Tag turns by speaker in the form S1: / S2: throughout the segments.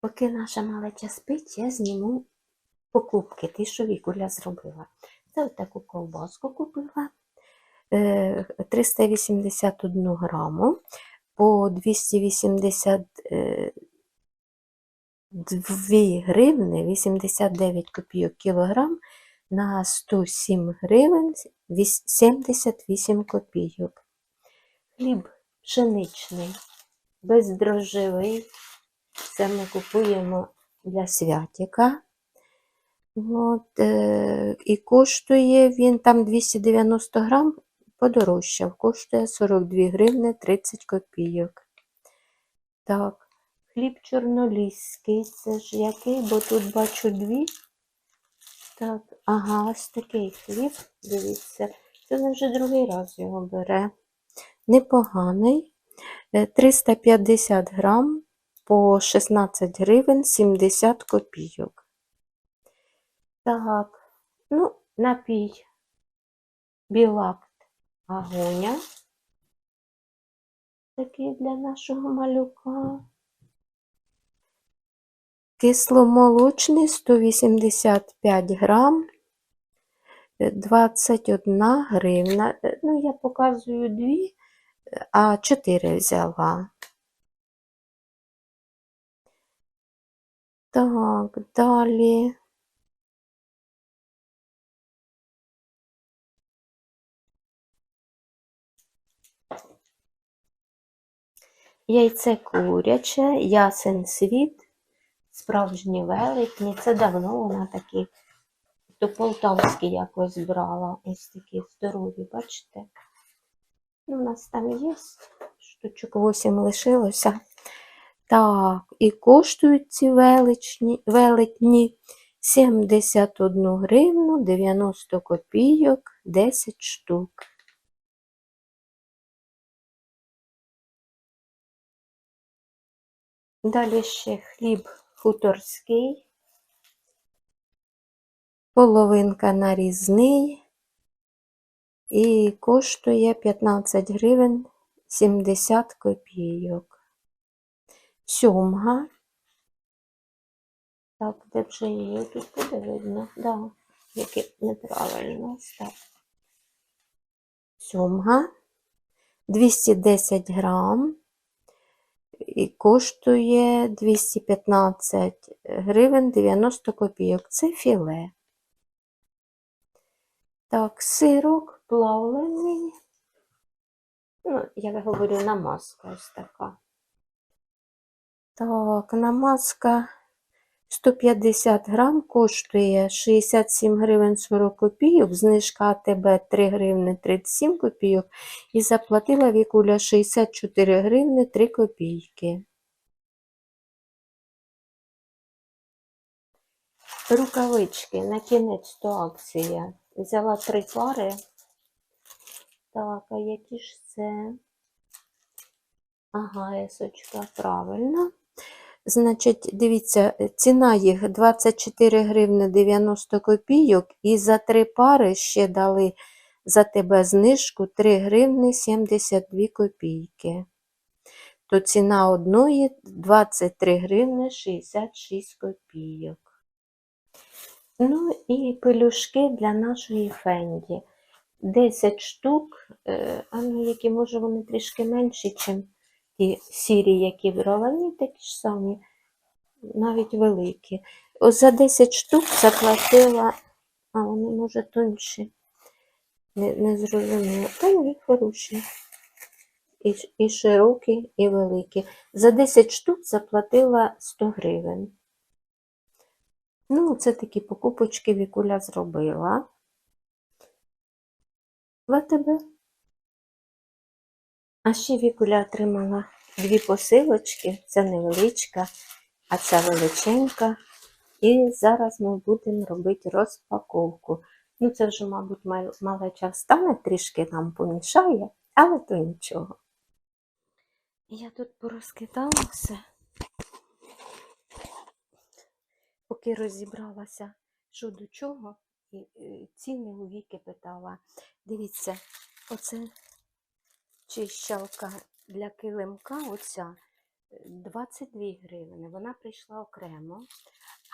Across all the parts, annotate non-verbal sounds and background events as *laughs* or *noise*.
S1: Поки наша малеча спить, я зніму покупки, ті, що Вікуля зробила. Це от таку ковбаску купила. е, 381 граму по 282 гривни 89 копійок кілограм на 107 гривень 78 копійок. Хліб пшеничний, бездрожжевий. Це ми купуємо для святіка. От, е, і коштує він там 290 грам, подорожчав, коштує 42 гривни 30 копійок. Так, хліб чорноліський, це ж який, бо тут бачу дві. Так, ага, ось такий хліб, дивіться. Це він вже другий раз його бере. Непоганий. Е, 350 грам по 16 гривень 70 копійок. Так, ну, напій білакт агоня. Такий для нашого малюка. Кисломолочний 185 грам, е, 21 гривна. Е, Ну, я показую дві, е, а чотири взяла. Так, далі. Яйце куряче, ясен світ, справжні велетні. Це давно вона такі, то полтавські якось брала. Ось такі здорові, бачите? Ну, у нас там є штучок 8 лишилося. Так, і коштують ці величні, велетні 71 гривну 90 копійок 10 штук. Далі ще хліб хуторський, половинка нарізний і коштує 15 гривень 70 копійок. Сьомга. Так, де вже її тут буде видно? Да, яке неправильно. Так. Сьомга. 210 грам і коштує 215 гривень 90 копійок. Це філе. Так, сирок плавлений. Ну, я говорю, намазка ось така. Так, намазка 150 грам коштує 67 гривень 40 копійок, знижка АТБ 3 гривни 37 копійок і заплатила Вікуля 64 гривни 3 копійки. Рукавички на кінець то акція. Взяла три пари. Так, а які ж це? Ага, есочка, правильно. Значить, дивіться, ціна їх 24 гривни 90 копійок, і за три пари ще дали за тебе знижку 3 гривни 72 копійки. То ціна одної 23 гривни 66 копійок. Ну і пелюшки для нашої фенді. 10 штук, е, а ну які може вони трішки менші, ніж ті сірі, які брала, ні, такі ж самі, навіть великі. Ось за 10 штук заплатила, а вони, може, тонші. Не, не зрозуміло. Та хороші. І, і широкі, і великі. За 10 штук заплатила 100 гривень. Ну, це такі покупочки Вікуля зробила. В тебе. А ще Вікуля отримала дві посилочки, це невеличка, а ця величенька. І зараз ми будемо робити розпаковку. Ну, це вже, мабуть, мал- малеча встане, трішки нам помішає, але то нічого. Я тут порозкидала все, поки розібралася, що до чого, і ціни у віки питала. Дивіться, оце чищалка для килимка, оця 22 гривні. Вона прийшла окремо,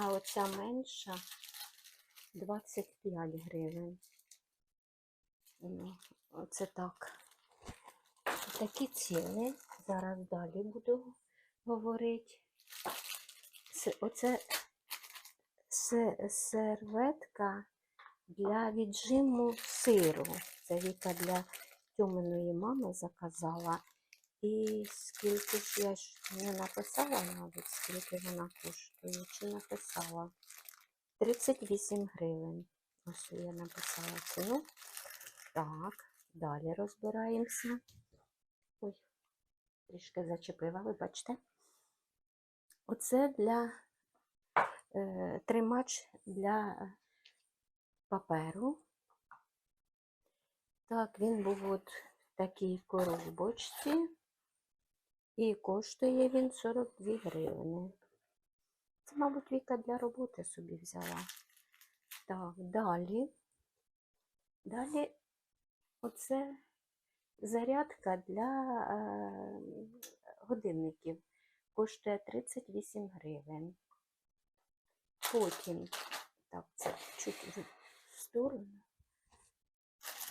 S1: а оця менша 25 гривень. Ну, оце так. Такі ціни. Зараз далі буду говорити. Це, оце серветка для віджиму сиру. Це Віка для Тьоминої мами заказала. І скільки ж я ж не написала навіть, скільки вона коштує, чи написала? 38 гривень. Ось я написала ціну. Так, далі розбираємося. Ой, трішки зачепила, вибачте. Оце для е, тримач для паперу. Так, він був от в такій коробочці. І коштує він 42 гривні. Це, мабуть, Віка для роботи собі взяла. Так, далі. Далі оце зарядка для е, годинників. Коштує 38 гривень. Потім, так, це чуть в сторону,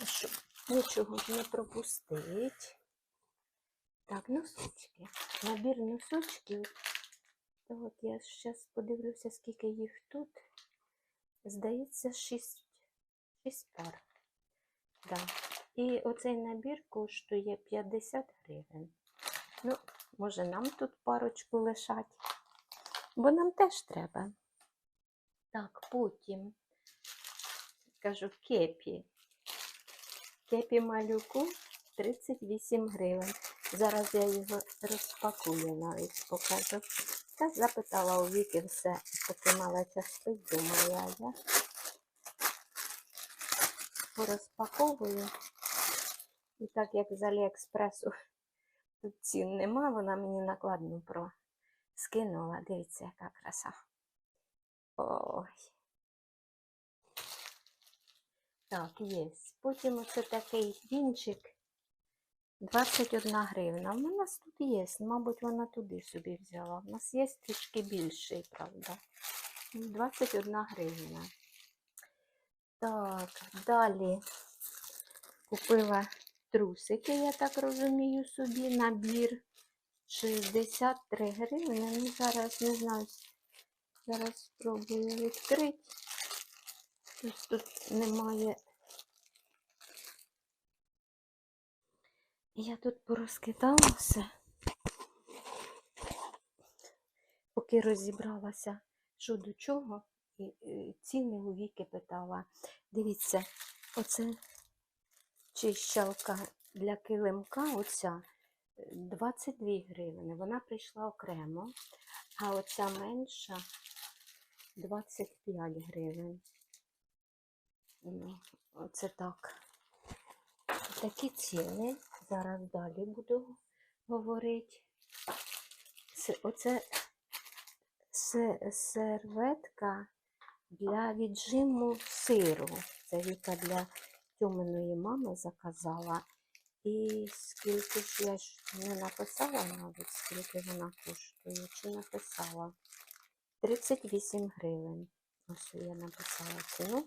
S1: щоб нічого ж не пропустить. Так, носочки. Набір носочків. От я зараз подивлюся, скільки їх тут. Здається, 6, 6 пар. Да. І оцей набір коштує 50 гривень. Ну, може, нам тут парочку лишать, бо нам теж треба. Так, потім кажу кепі. Кепі малюку 38 гривень. Зараз я його розпакую навіть покажу. Та запитала у Віки все, поки малеча спить, думаю, я порозпаковую. І так як з Аліекспресу тут цін нема, вона мені накладну про скинула. Дивіться, яка краса. Ой. Так, є. Потім оце такий вінчик 21 гривна. У нас тут є, мабуть, вона туди собі взяла. У нас є трішки більший, правда. 21 гривня. Так, далі купила трусики, я так розумію, собі набір 63 гривні. Ну, зараз не знаю. Зараз спробую відкрити. Ось тут немає. Я тут порозкидала все, поки розібралася, що до чого, і е, ціни у віки питала. Дивіться, оце чищалка для килимка, оця е, 22 гривні. Вона прийшла окремо, а оця менша 25 гривень. Ну, оце так. Такі ціни. Зараз далі буду говорити. Оце серветка для віджиму сиру. Це Віка для Тьоминої мами заказала. І скільки ж я ж не написала навіть, скільки вона коштує, чи написала? 38 гривень. Ось я написала ціну.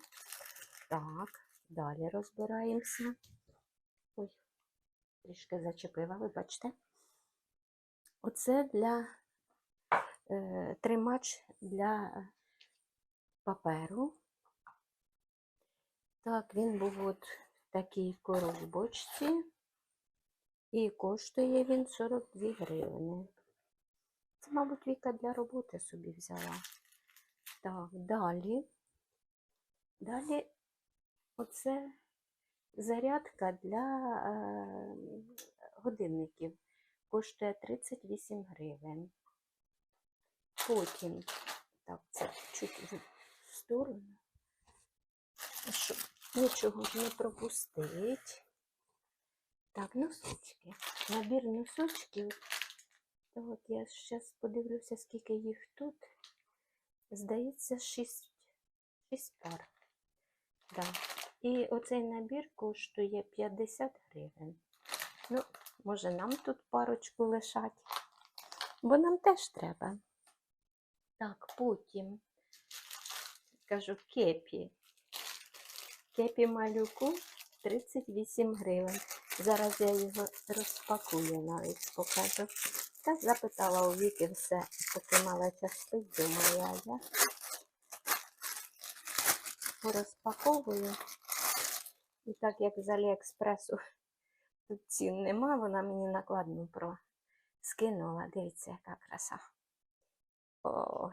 S1: Так, далі розбираємося. Трішки зачепила, вибачте. Оце для е, тримач для паперу. Так, він був от в такій коробочці. І коштує він 42 гривні. Це, мабуть, Віка для роботи собі взяла. Так, далі. Далі оце зарядка для е, годинників. Коштує 38 гривень. Потім, так, це чуть в сторону, щоб нічого не пропустить. Так, носочки. Набір носочків. От я зараз подивлюся, скільки їх тут. Здається, 6, 6 пар. Да. І оцей набір коштує 50 гривень. Ну, може, нам тут парочку лишать, бо нам теж треба. Так, потім кажу кепі. Кепі малюку 38 гривень. Зараз я його розпакую навіть покажу. Та запитала у Віки все, поки малеча спить, думаю, я розпаковую. І так як з Аліекспресу *laughs* тут цін нема, вона мені накладну про скинула. Дивіться, яка краса. Ой.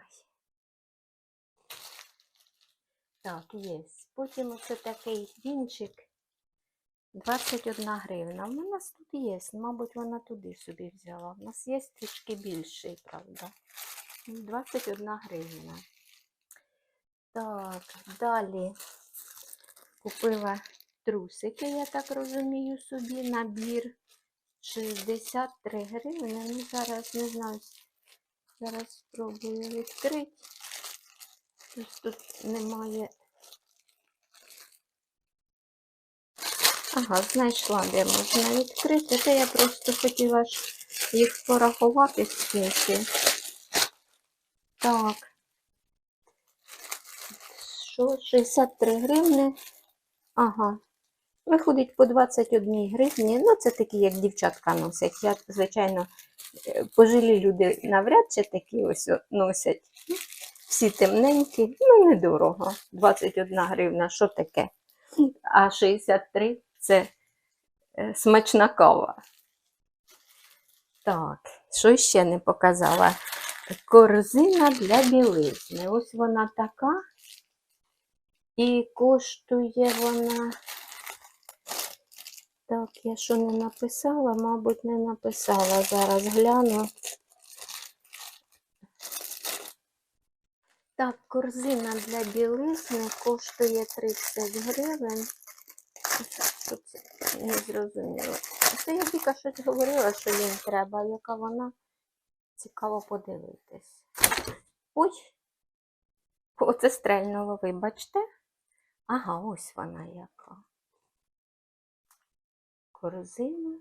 S1: Так, є. Потім оце такий вінчик. 21 гривна. У нас тут є, мабуть, вона туди собі взяла. У нас є трішки більший, правда. 21 гривна. Так, далі купила трусики, я так розумію, собі набір 63 гривні. Ну, зараз не знаю. Зараз спробую відкрити. Ось тут немає. Ага, знайшла, де можна відкрити. Це я просто хотіла ж їх порахувати скільки. Так. Що, 63 гривни. Ага. Виходить по 21 гривні. Ну, це такі, як дівчатка носять. Я, звичайно, е, пожилі люди навряд чи такі ось носять. Всі темненькі, ну, недорого. 21 гривна, що таке? А 63 це е, смачна кава. Так, що ще не показала? Корзина для білизни. Ось вона така. І коштує вона. Так, я що не написала, мабуть, не написала. Зараз гляну. Так, корзина для білизни коштує 30 гривень. Що це? Не зрозуміло. Це я тільки щось говорила, що їм треба, яка вона. Цікаво подивитись. Ой! Оце стрельнуло, вибачте. Ага, ось вона яка. Корзина.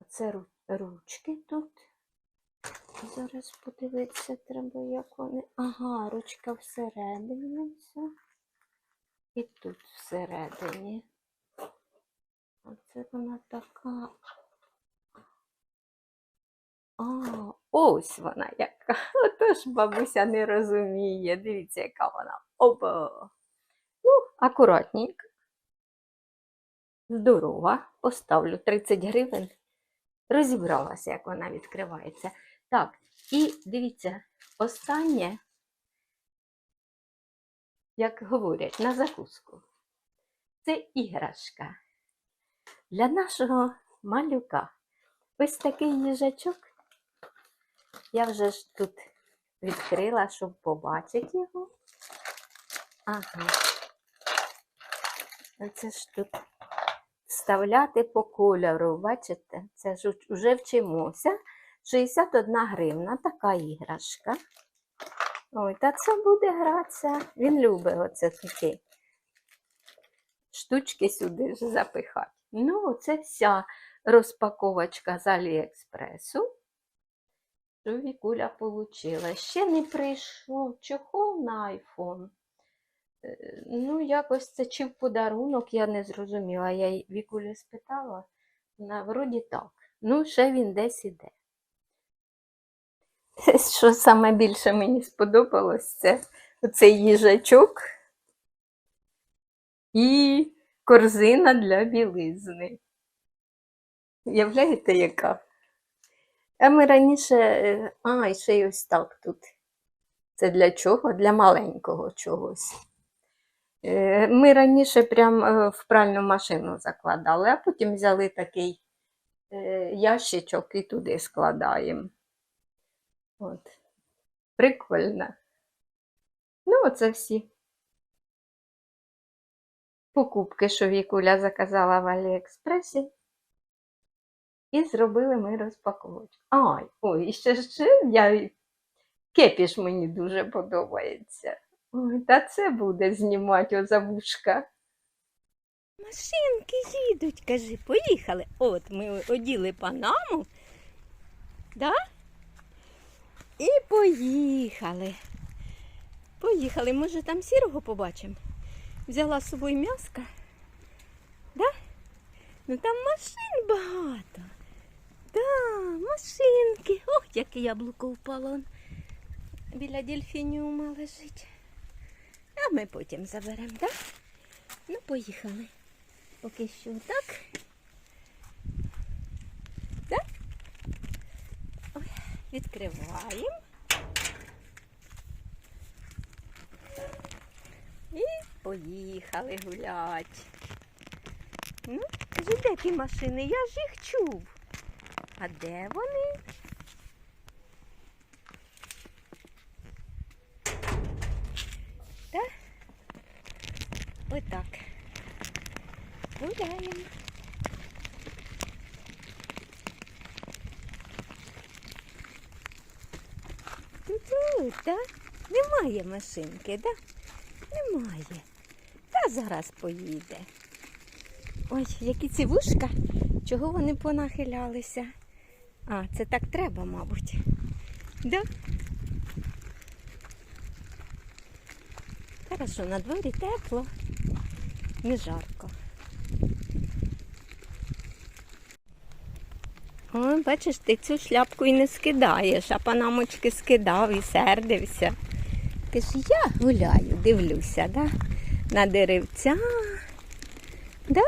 S1: Оце ручки тут. Зараз подивитися треба, як вони. Ага, ручка всередині вся. І тут всередині. Оце вона така. А, ось вона яка. Отож бабуся не розуміє. Дивіться, яка вона. Опа. Ну, акуратненько. Здорова. Поставлю 30 гривень. Розібралася, як вона відкривається. Так, і дивіться, останнє, як говорять, на закуску. Це іграшка. Для нашого малюка. Ось такий їжачок. Я вже ж тут відкрила, щоб побачити його. Ага. Оце ж тут вставляти по кольору, бачите? Це ж вже вчимося. 61 гривна, така іграшка. Ой, та це буде гратися. Він любить оце такі штучки сюди ж запихати. Ну, оце вся розпаковочка з Аліекспресу. Що Вікуля отримала. Ще не прийшов чохол на айфон. Ну, якось це чи в подарунок, я не зрозуміла. Я й Вікулі спитала. Вона вроді так. Ну, ще він десь іде. *laughs* Що саме більше мені сподобалось, це оцей їжачок і корзина для білизни. Уявляєте, яка? А ми раніше, е, а, і ще й ось так тут. Це для чого? Для маленького чогось. Е, Ми раніше прям е, в пральну машину закладали, а потім взяли такий е, ящичок і туди складаємо. От. Прикольно. Ну, оце всі покупки, що Вікуля заказала в Аліекспресі. І зробили ми розпаковочку. Ай, ой, ще ще я кепіш мені дуже подобається. Ой, та це буде знімати о вушка.
S2: Машинки їдуть, кажи, поїхали. От ми оділи панаму
S1: Да? І поїхали. Поїхали. Може там сірого побачимо? Взяла з собою м'яска. Да? Ну там машин багато. Да, машинки. Ох, яке яблуко впало. Біля дельфініума лежить. А ми потім заберемо, так? Ну, поїхали. Поки що так. Так? Ой, відкриваємо. І поїхали гулять. Ну, кажи, де машини? Я ж їх чув. А де вони? Так? Отак. Гуляємо. Так? Немає машинки, так? Немає. Та зараз поїде. Ой, які ці вушка. Чого вони понахилялися? А, це так треба, мабуть. Да? Хорошо, на дворі тепло, не жарко. О, бачиш, ти цю шляпку і не скидаєш, а панамочки скидав і сердився. Каже, я гуляю, дивлюся, да? на деревця. Да?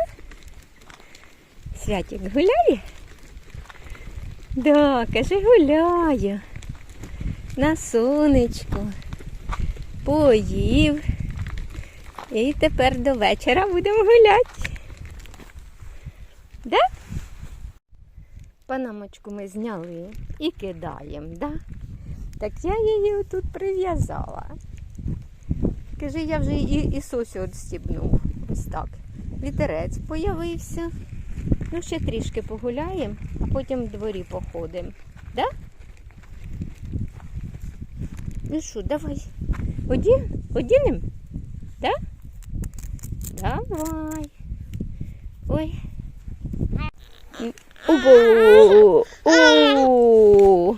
S1: Святик гуляє? Да, каже, гуляю. На сонечку. Поїв. І тепер до вечора будемо гуляти. Да? Панамочку ми зняли і кидаємо, да? Так я її тут прив'язала. Каже, я вже і, і сосю відстібнув. Ось так. Вітерець появився. Ну, ще трішки погуляємо, а потім в дворі походимо. Да? Ну що, давай. Оді... Одінем? Да? Давай. Ой. Обо! О!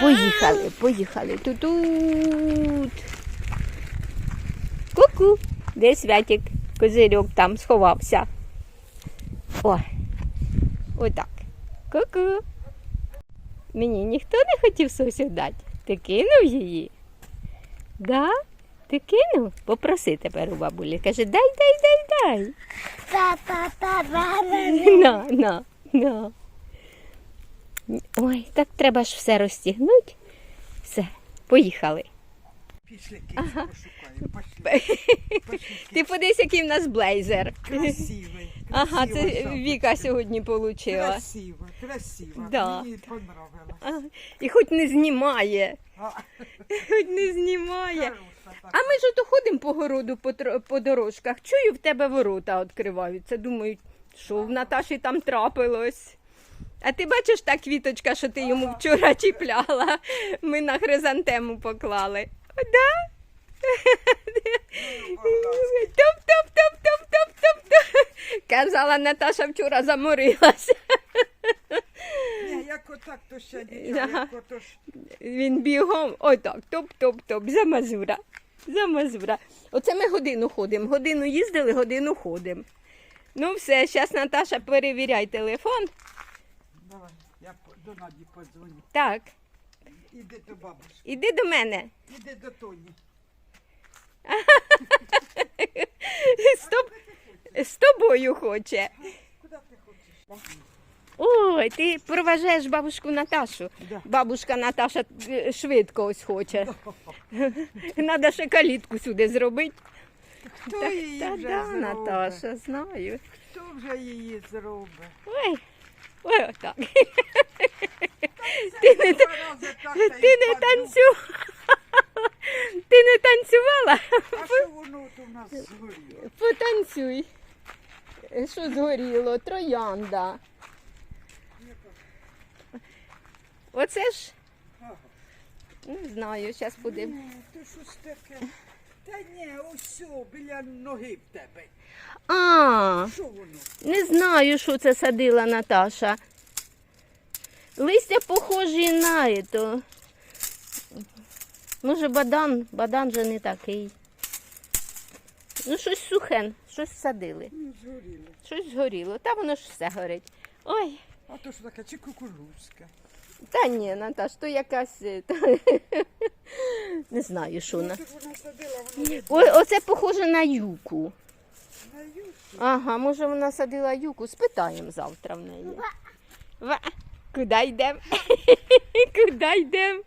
S1: Поїхали, поїхали. Тут-тут. Ку-ку. Де святик? Козирьок там сховався. О, отак. Ку-ку. Мені ніхто не хотів сосю дати. Ти кинув її? Да? Ти кинув? Попроси тепер у бабулі. Каже, дай, дай, дай, дай. На, на, на. Ой, так треба ж все розтягнути. Все, поїхали.
S2: Пішли киць пошукаємо. Пошли. Пошли.
S1: Ти подивись, який в нас блейзер.
S2: Красивий.
S1: Ага, це
S2: шапочка.
S1: Віка сьогодні отримала.
S2: Красиво, красиво.
S1: Да.
S2: Мені понравилось.
S1: А, І хоч не знімає,
S2: А,
S1: хоч не знімає.
S2: хороша
S1: А ми ж ото ходимо по городу по, по дорожках. Чую, в тебе ворота відкриваються. Думаю, що в Наташі там трапилось. А ти бачиш та квіточка, що ти йому вчора чіпляла. Ми на хризантему поклали. Да? Топ-топ-топ-топ-топ-топ-топ. Казала Наташа вчора заморилася.
S2: Ні, як отак, то ще нічого,
S1: Ага.
S2: як ото ж.
S1: Він бігом, отак, топ-топ-топ. За мазура. Оце ми годину ходимо. Годину їздили, годину ходимо. Ну все, зараз Наташа перевіряй телефон.
S2: Давай, я до Наді подзвоню.
S1: Так,
S2: Іди до бабушки,
S1: іди до мене.
S2: іди до Тоні. *laughs*
S1: Стоп, з тобою хоче.
S2: Куди ти хочеш?
S1: Ой, ти проважаєш бабушку Наташу.
S2: Да.
S1: Бабушка Наташа е, швидко ось хоче. *laughs* Треба ще калітку сюди зробити.
S2: Хто її
S1: Та
S2: вже
S1: да,
S2: зробить?
S1: Наташа, знаю.
S2: Хто вже її зробить?
S1: Ой, ой, отак. Ти не,
S2: та
S1: ти не танцювала. *laughs* Ти не танцювала?
S2: А що воно от у нас згоріло?
S1: Потанцюй. Що згоріло? Троянда. Оце ж,
S2: Ага.
S1: не знаю, зараз будемо.
S2: Ні, то щось таке. Та ні, ось біля ноги в тебе.
S1: А,
S2: Що воно?
S1: не знаю, що це садила Наташа. Листя похожі на ето. Може, бадан, бадан же не такий. Ну, щось сухе, щось садили.
S2: Ну, згоріло.
S1: Щось згоріло. Та воно ж все горить. Ой,
S2: А то що таке, чи кукурузка?
S1: Та ні, Наташ, то якась. е, та- *laughs* Не знаю, що вона. Ой, оце похоже на юку. Ага, може вона садила юку, спитаємо завтра в неї. Ва. Куди йдемо? *laughs* Куди йдемо?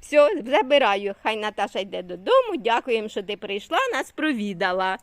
S1: Все, забираю. Хай Наташа йде додому. Дякуємо, що ти прийшла, нас провідала.